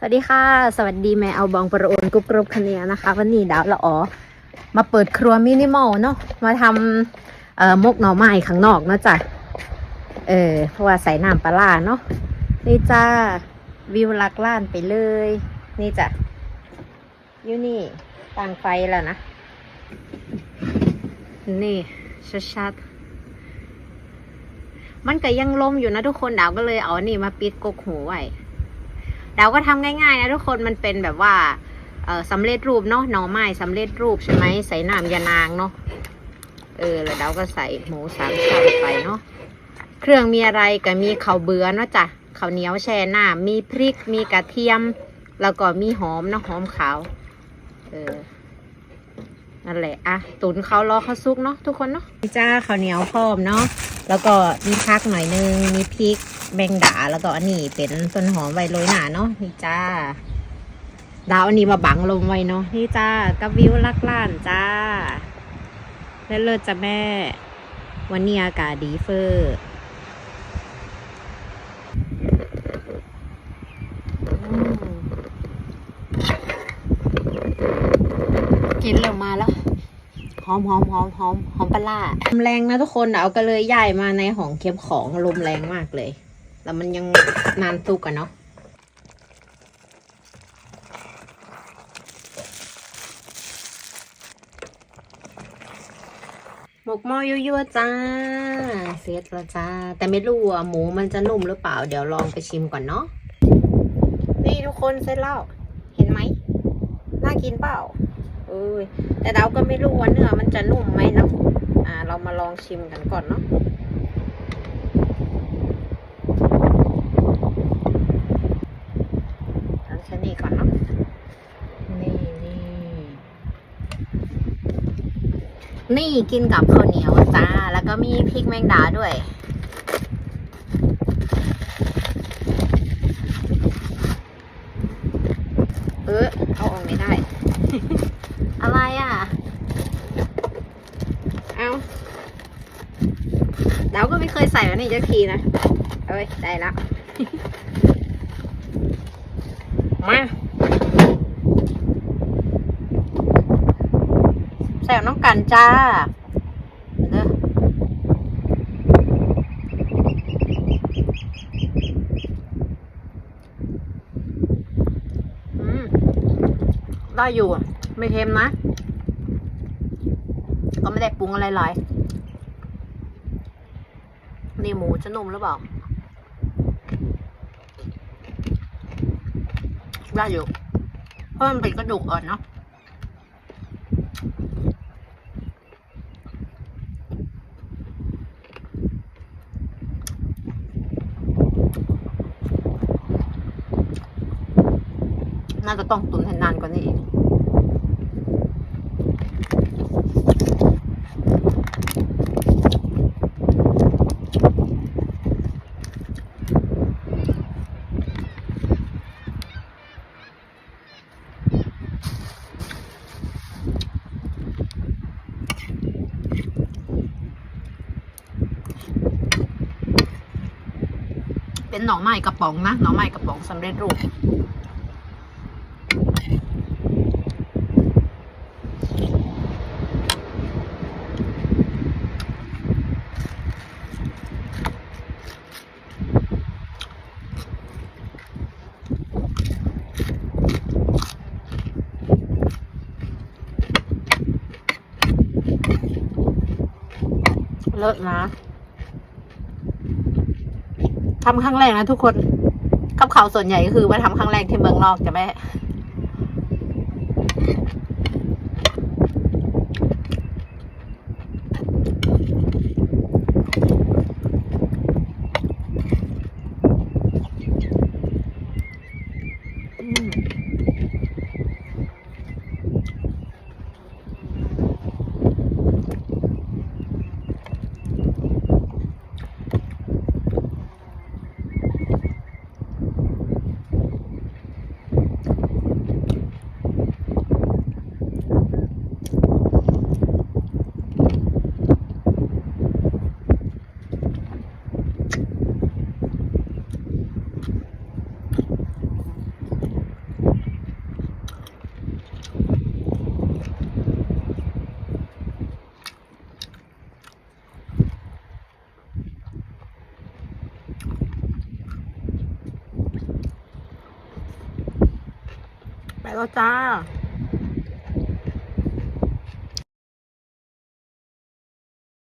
สวัสดีค่ะ สวัสดีแม่เอาบองประโอนกรุบกรุบคะเนียนะคะ วันนี้ดาวละอ๋อมาเปิดครัวมินิมอลเนาะมาทำเอ่อมกหน่อไม้ข้างนอกเนาะจ้ะเออเพราะว่าใส่น้ำปลาเนาะนี่จ้าวิวลักล้านไปเลย นี่จ้ะอยู่นี่ตั้งไฟแล้วนะ นี่ชัดๆมันก็ยังลมอยู่นะทุกคนดาวก็เลยเอานี่มาปิดกกหูไว้ ดาวก็ทำง่ายๆนะทุกคนมันเป็นแบบว่าเออสำเร็จรูปเนาะหน่อไม้สำเร็จรูปใช่ไหมใส่น้ำยานางเนาะเออแล้วดาก็ใส่หมูสามชั้นไปเนาะเครื่องมีอะไรก็มีข้าวเบื่อเนาะจ้ะข้าวเหนียวแช่น้ำมีพริกมีกระเทียม แล้วก็มีหอมเนาะหอมขาวเออนั่นแหละอะตุนเขารอเขาซุกเนาะทุกคนเนาะนี่จ้าข้าวเหนียวพร้อมเนาะ แล้วก็มีพักหน่อยนึง มีพริกแบงดา แล้วก็อันนี้เป็นต้นหอมไว้โรยหนาเนาะนี่จ้า ดาวอันนี้มาบังลมไว้เนาะนี่จ้ากับวิวลักล้านจ้าเลิศจ้ะแม่ วันนี้อากาศดีเฟอร์อืมกินเร็วมาแล้ว อมหอมหอมหอมหอมปลาร้าลมแรงนะทุกคนเอาก็เลยย้ายมาในห้องเก็บของลมแรงมากเลย แล้วมันยังนานตุกอะเนาะหมกหม้อยั่วๆจ้า เสร็จแล้วจ้า แต่ไม่รู้อะหมูมันจะนุ่มหรือเปล่า เดี๋ยวลองไปชิมก่อนเนาะ นี่ทุกคนเสร็จแล้ว เห็นไหม น่ากินเปล่า เอ้ยแต่เราก็ไม่รู้ว่าเนื้อมันจะนุ่มไหมเนาะอ่า เรามาลองชิมกันก่อนเนาะเอาแค่นี้ก่อนเนาะนี่นี่นี่กินกับข้าวเหนียวจ้า แล้วก็มีพริกแมงดาด้วย เออเอาออกไม่ได้ อะไรอะ เอาเราก็ ไม่เคยใส่วันนี้จักทีนะเอ้ยได้แล้วมาใส่น้องกันจ้าเด้ออืมได้อยู่อะไม่เค็มนะ ก็ไม่ได้ปรุงอะไรหลาย นี่หมูจะนุ่มหรือเปล่าได้อยู่ เพราะมันเป็นกระดูกอ่อนเนาะน่าจะต้องตุนให้นานกว่านี้อีก เป็นหน่อไม้กระป๋องนะหน่อไม้กระป๋องสำเร็จรูปเลิศนะ ทำครั้งแรกนะทุกคนกับเขาส่วนใหญ่ก็คือมาทำครั้งแรกที่เมืองนอกจะแม่ อืม ไปแล้วจ้า